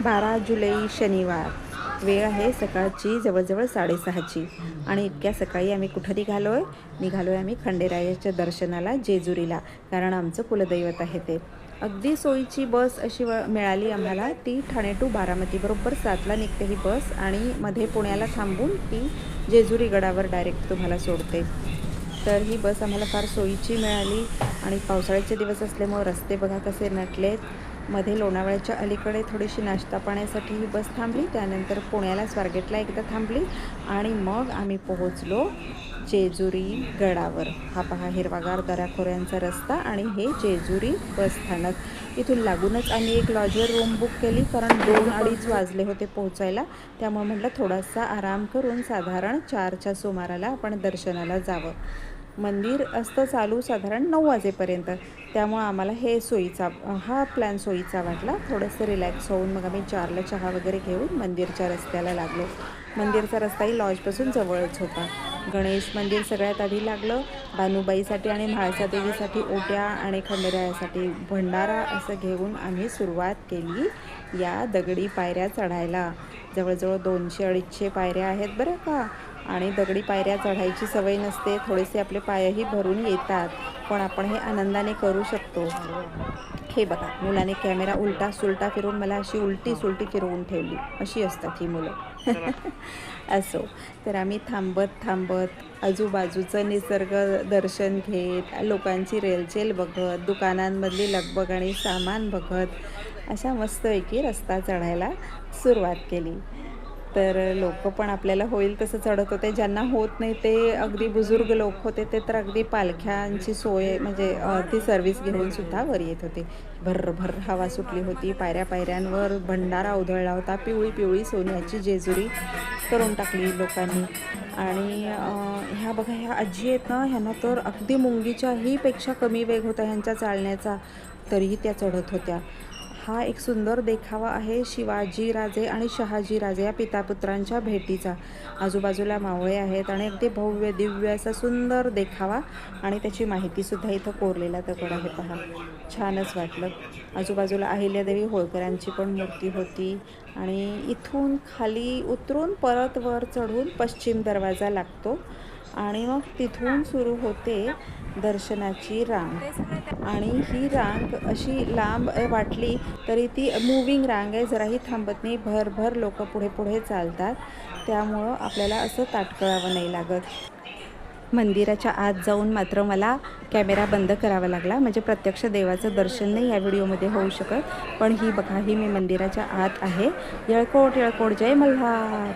बारा जुलै शनिवार. वेळ आहे सकाळची जवळजवळ साडेसहाची. आणि इतक्या सकाळी आम्ही कुठं निघालो आहे निघालो आहे आम्ही खंडेरायाच्या दर्शनाला जेजुरीला. कारण आमचं कुलदैवत आहे ते. अगदी सोयीची बस अशी व मिळाली आम्हाला. ती ठाणे टू बारामती. बरोबर सातला निघते ही बस आणि मध्ये पुण्याला थांबून ती जेजुरी गडावर डायरेक्ट तुम्हाला सोडते. तर ही बस आम्हाला फार सोयीची मिळाली. आणि पावसाळ्याचे दिवस असल्यामुळे रस्ते बघा कसे नटलेत. मध्ये लोणावळ्याच्या अलीकडे थोडीशी नाश्ता पाण्यासाठी ही बस थांबली. त्यानंतर पुण्याला स्वारगेटला एकदा थांबली आणि मग आम्ही पोहोचलो जेजुरी गडावर. हा पहा हिरवागार दऱ्याखोऱ्यांचा रस्ता आणि हे जेजुरी बसस्थानक इथून लागूनच आम्ही एक लॉजर रूम बुक केली कारण दोन अडीच वाजले होते पोहोचायला. त्यामुळे म्हटलं थोडासा आराम करून साधारण चारच्या सुमाराला आपण दर्शनाला जावं. मंदिर असतं चालू साधारण नऊ वाजेपर्यंत. त्यामुळं आम्हाला हे सोयीचा हा प्लॅन सोयीचा वाटला. थोडंसं रिलॅक्स होऊन मग आम्ही चारला चहा वगैरे घेऊन मंदिरच्या रस्त्याला लागलो. मंदिरचा रस्ताही लॉजपासून जवळच होता. गणेश मंदिर सगळ्यात आधी लागलं. बानुबाईसाठी आणि म्हाळसादेवीसाठी ओट्या आणि खंडेरायासाठी भंडारा असं घेऊन आम्ही सुरुवात केली या दगडी पायऱ्या चढायला. जवळजवळ दोनशे अडीचशे पायऱ्या आहेत बरं का. आणि दगडी पायऱ्या चढायची सवय नसते थोडेसे आपले पायही भरून येतात. पण आपण हे आनंदाने करू शकतो. हे बघा मुलाने कॅमेरा उलटा सुलटा फिरून मला अशी उलटी सुलटी फिरवून ठेवली. अशी असतात ही मुलं. असो. तर आम्ही थांबत थांबत आजूबाजूचं निसर्ग दर्शन घेत लोकांची रेलचेल बघत दुकानांमधली लगबग आणि सामान बघत अशा मस्तपैकी रस्ता चढायला सुरुवात केली. तर लोक पण आपल्याला होईल तसं चढत होते. ज्यांना होत नाही ते अगदी बुजुर्ग लोक होते ते तर अगदी पालख्यांची सोय म्हणजे ती सर्व्हिस घेऊन सुद्धा वर येत होते. भर भर हवा सुटली होती पायऱ्या पायऱ्यांवर भंडारा उधळला होता पिवळी पिवळी सोन्याची जेजुरी करून टाकली लोकांनी. आणि ह्या बघा ह्या आजी आहेत ना ह्यांना तर अगदी मुंगीच्याही पेक्षा कमी वेग होता ह्यांच्या चालण्याचा. तरीही त्या चढत होत्या. हा एक सुंदर देखावा आहे शिवाजी राजे आणि शहाजी राजे या पितापुत्रांच्या भेटीचा. आजूबाजूला मावळे आहेत आणि अगदी भव्य दिव्य असा सुंदर देखावा आणि त्याची माहितीसुद्धा इथं कोरलेला दगड आहे पहा. छानच वाटलं. आजूबाजूला अहिल्यादेवी होळकरांची पण मूर्ती होती आणि इथून खाली उतरून परत वर चढून पश्चिम दरवाजा लागतो. आणि मग तिथून सुरू होते दर्शनाची रांग. आणि ही रांग अशी लांब वाटली तरी ती मूविंग रांग आहे. जराही थांबत नाही. भरभर लोक पुढे पुढे चालतात. त्यामुळं आपल्याला असं ताटकळावं नाही लागत. मंदिराच्या आत जाऊन मात्र मला कॅमेरा बंद करावा लागला. म्हणजे प्रत्यक्ष देवाचं दर्शन नाही या व्हिडिओमध्ये होऊ शकत. पण ही बघा ही मी मंदिराच्या आत आहे. येळकोट येळकोट जय मल्हार.